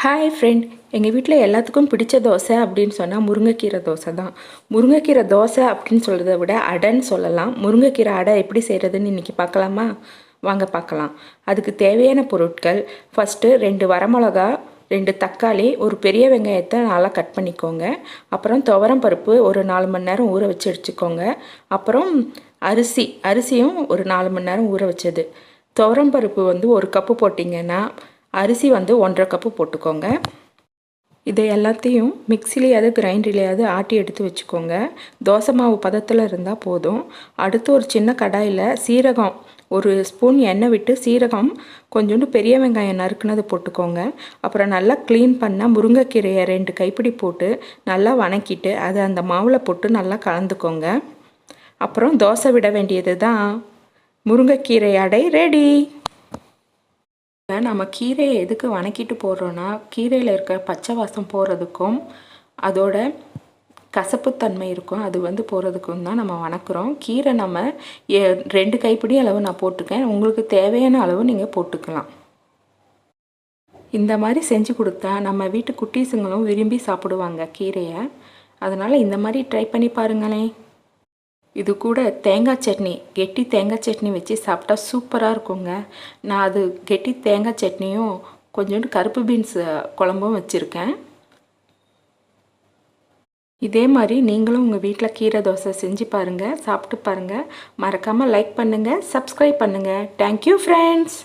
Hi friend எங்கள் வீட்டில் எல்லாத்துக்கும் பிடிச்ச தோசை அப்படின்னு சொன்னால் முருங்கைக்கீரை தோசை தான். முருங்கைக்கீரை தோசை அப்படின்னு சொல்கிறத விட அடைன்னு சொல்லலாம். முருங்கைக்கீரை அடை எப்படி செய்கிறதுன்னு இன்றைக்கி பார்க்கலாமா? வாங்க பார்க்கலாம். அதுக்கு தேவையான பொருட்கள் ஃபஸ்ட்டு ரெண்டு வரமிளகா ரெண்டு தக்காளி ஒரு பெரிய வெங்காயத்தை நல்லா கட் பண்ணிக்கோங்க. அப்புறம் துவரம் பருப்பு ஒரு நாலு மணி நேரம் ஊற வச்சு வச்சுக்கோங்க அப்புறம் அரிசி அரிசியும் ஒரு நாலு மணி நேரம் ஊற வச்சது. துவரம் பருப்பு வந்து ஒரு கப்பு போட்டிங்கன்னா அரிசி வந்து ஒன்றரை கப்பு போட்டுக்கோங்க. இதை எல்லாத்தையும் மிக்சிலையாவது கிரைண்டர்லையாவது ஆட்டி எடுத்து வச்சுக்கோங்க. தோசை மாவு பதத்தில் இருந்தால் போதும். அடுத்து ஒரு சின்ன கடாயில் சீரகம் ஒரு ஸ்பூன் எண்ணெய் விட்டு சீரகம் கொஞ்சோண்டு பெரிய வெங்காயம் நறுக்குனது போட்டுக்கோங்க. அப்புறம் நல்லா க்ளீன் பண்ண முருங்கைக்கீரையை ரெண்டு கைப்பிடி போட்டு நல்லா வணக்கிட்டு அதை அந்த மாவில் போட்டு நல்லா கலந்துக்கோங்க. அப்புறம் தோசை விட வேண்டியது தான் முருங்கைக்கீரை அடை ரெடி. நம்ம கீரையை எதுக்கு வணக்கிட்டு போடுறோன்னா கீரையில் இருக்க பச்சை வாசம் போகிறதுக்கும் அதோட கசப்புத்தன்மை இருக்கும். அது வந்து போகிறதுக்கும் தான் நம்ம வணக்குறோம். கீரை நம்ம எ- ரெண்டு கைப்பிடி அளவு நான் போட்டிருக்கேன். உங்களுக்கு தேவையான அளவு நீங்கள் போட்டுக்கலாம். இந்த மாதிரி செஞ்சு கொடுத்தா நம்ம வீட்டு குட்டீஸுங்களும் விரும்பி சாப்பிடுவாங்க கீரையை. அதனால் இந்த மாதிரி ட்ரை பண்ணி பாருங்களேன். இது கூட தேங்காய் சட்னி. கெட்டி தேங்காய் சட்னி வச்சு சாப்பிட்டா சூப்பராக இருக்குங்க. நான் அது கெட்டி தேங்காய் சட்னியும் கொஞ்சோண்டு கருப்பு பீன்ஸ் குழம்பும் வச்சுருக்கேன். இதே மாதிரி நீங்களும் உங்கள் வீட்டில் கீரை தோசை செஞ்சு பாருங்கள் சாப்பிட்டு பாருங்கள் மறக்காமல் லைக் பண்ணுங்கள் சப்ஸ்கிரைப் பண்ணுங்கள் தேங்க்யூ ஃப்ரெண்ட்ஸ்